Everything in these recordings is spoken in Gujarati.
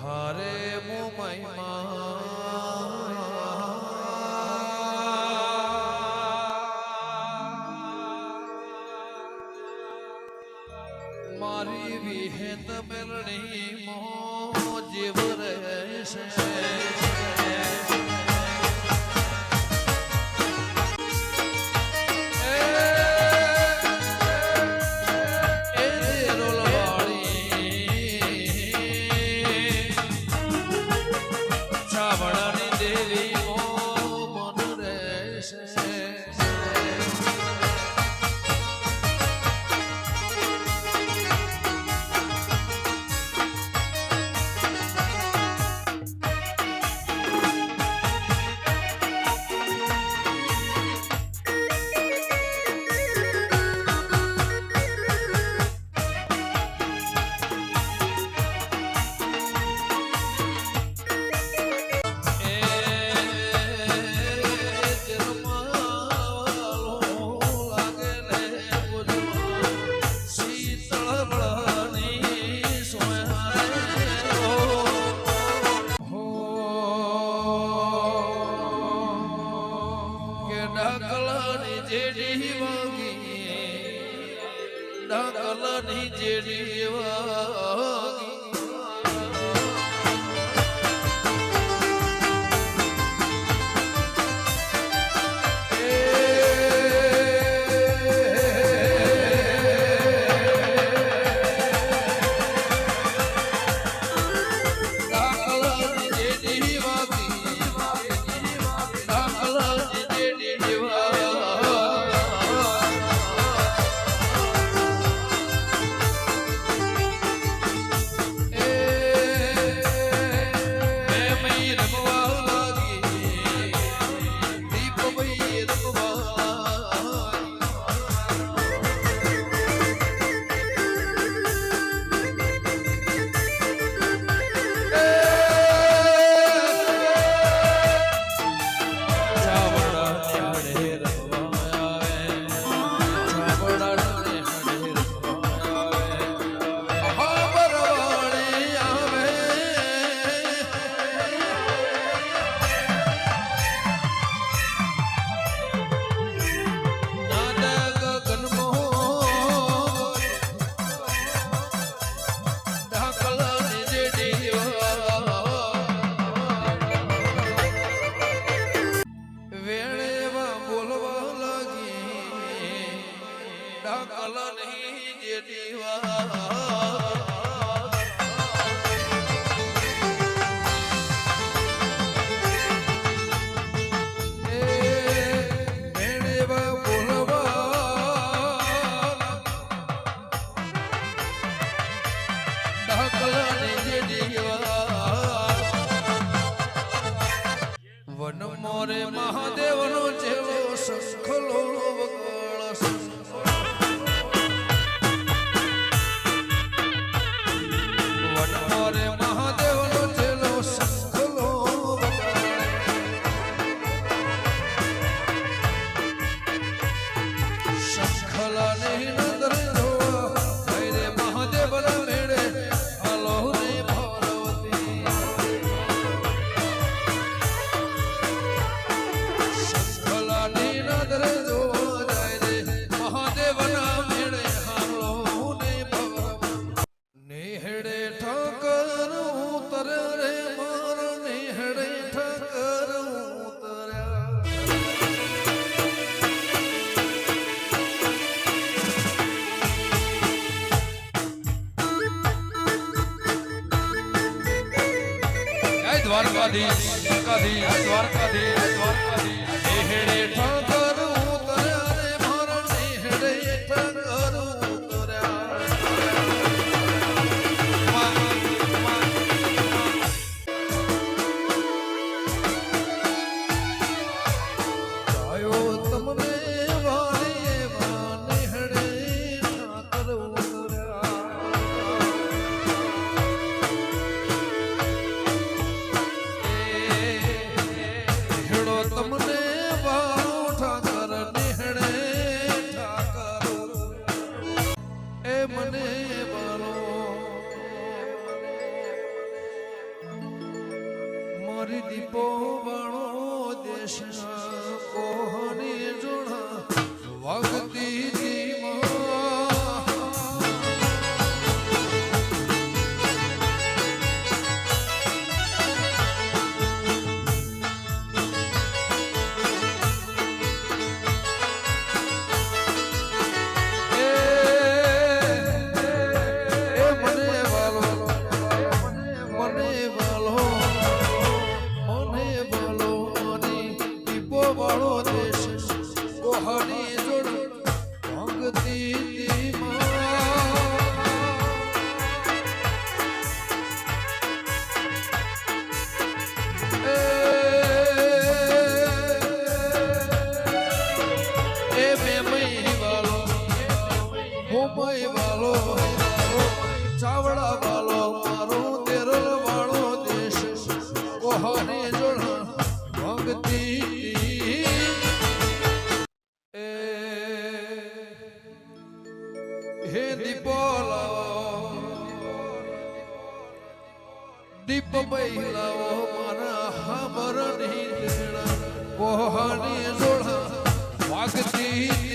हरे मुमयमा ele ની જેડી વાગી. ડાકલની જેડી વાગી. મોરે મહાદેવનો જેવો સંખલો દ્વારકાધીશ દ્વારકાધીશ દ્વારકાધીશ દ્વારકાધીશ. હેડે ઠાક দিব પોહરી જોડા વાગતી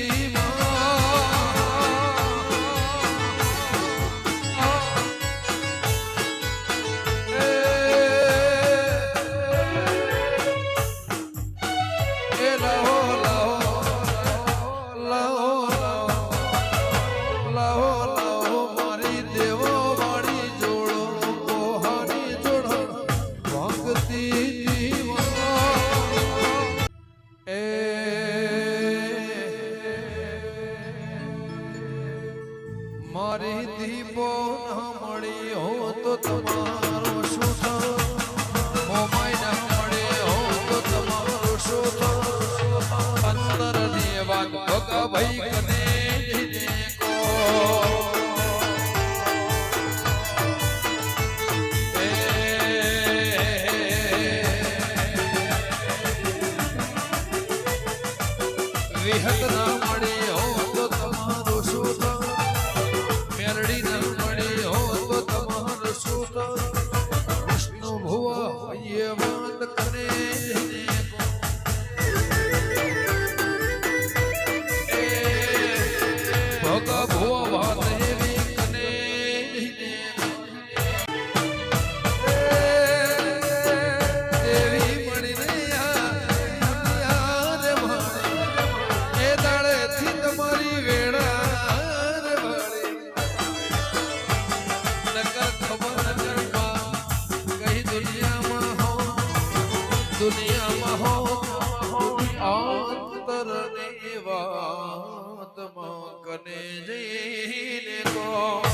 મારી દીપો ન મળી હો તો તમારો શું થો માય ન મળી હો તો તમારો શું થો અંદરની વાત ભગ દુનિયામાં હો દુનિયામાં હો અંતર ને વાત જઈને કો